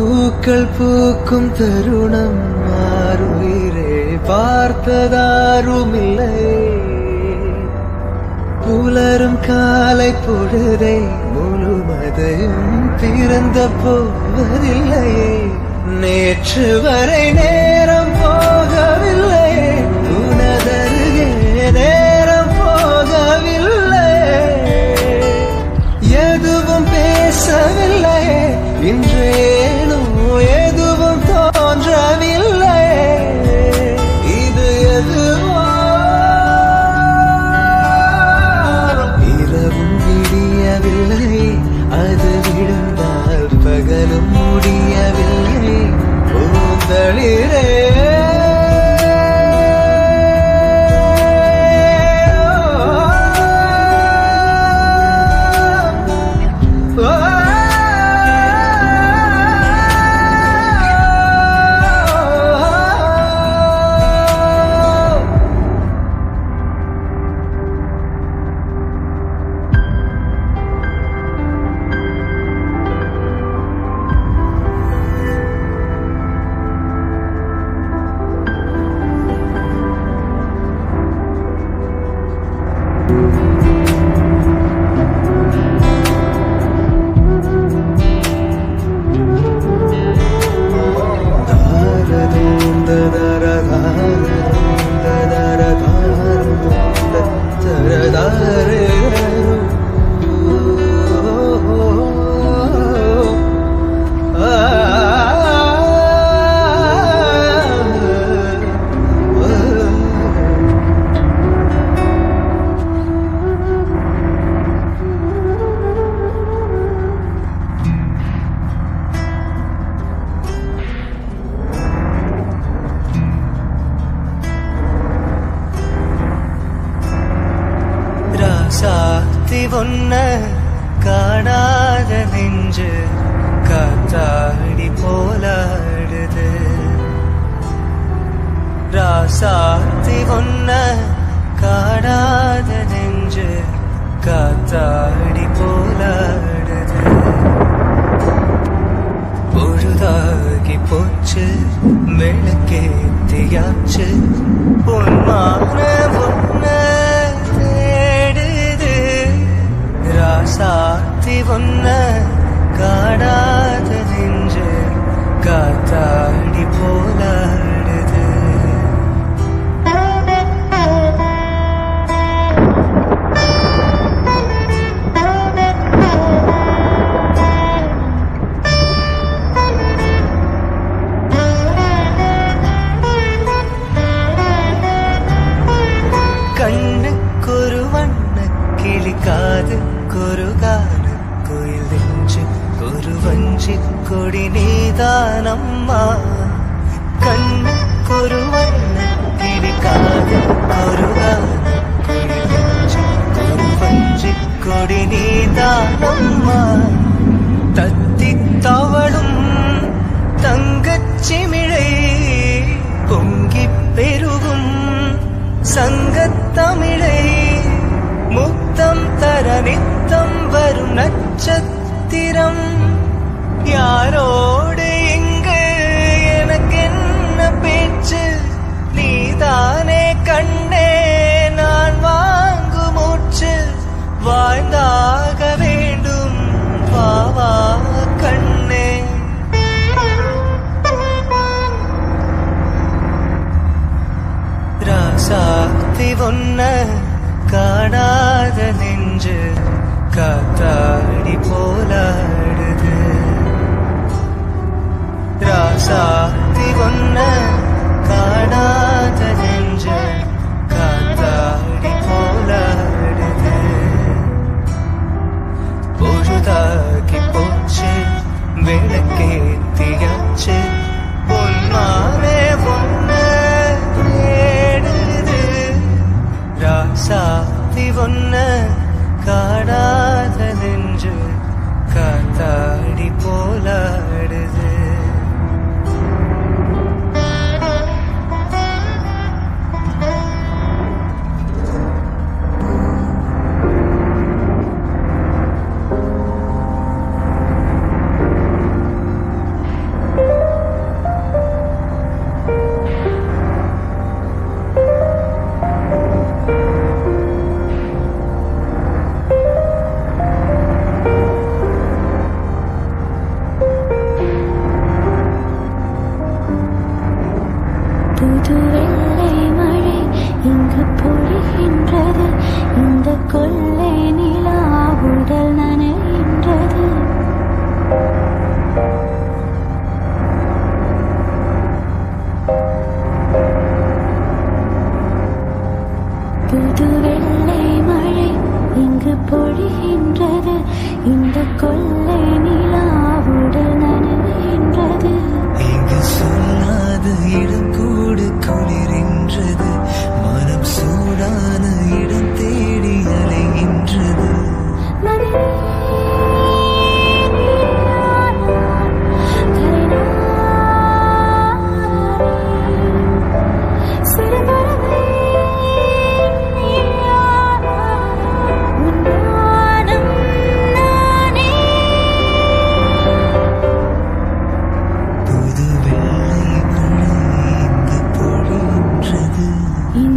பூக்கள் பூக்கும் தருணம் மாறுவீரே பார்த்ததாருமில்லை புலரும் காலை பொழுதை முழுவதையும் பிறந்த போவதில்லையே நேற்று வரை நேரம் ராசாத்தி காணாத நெஞ்சு காத்தாடி போலாடுது. ராசாத்தி ஒன்ன காணாத நெஞ்சு காத்தாடி போலாடுது. பொழுதாகி போச்சு விளக்கேத்தியாச்சு பொன்மா நீதானம்மா. கண்ணுக்கொரு வண்ணம் கிளிக்காது கொருகான கோயில் கொடி நீதானம்மா தத்தி தவளும் தங்கச்சிமிழை பொங்கி பெருகும் சங்கத்தமிழை முத்தம் தர நித்தம் வரும் நட்சத்திரம். யாரோடு இங்கு எனக்கு என்ன பேச்சு? நீதானே கண்ணே நான் வாங்கு மூச்சு வாழ்ந்தாக வேண்டும் வாவா கண்ணே. ராசாத்தி ஒன்ன காணாத நெஞ்சு காத்தாடி போலாடி ராசாத்தி ஒன்ன காணாத காற்று வெள்ளை மழை இங்கு பொழிகின்றது இந்த கொள்ளை நிலா உடல் நனைகின்றது. புது வெள்ளை மழை இங்கு பொழிகின்றது. இந்த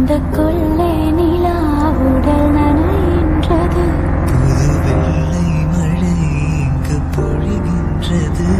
the cold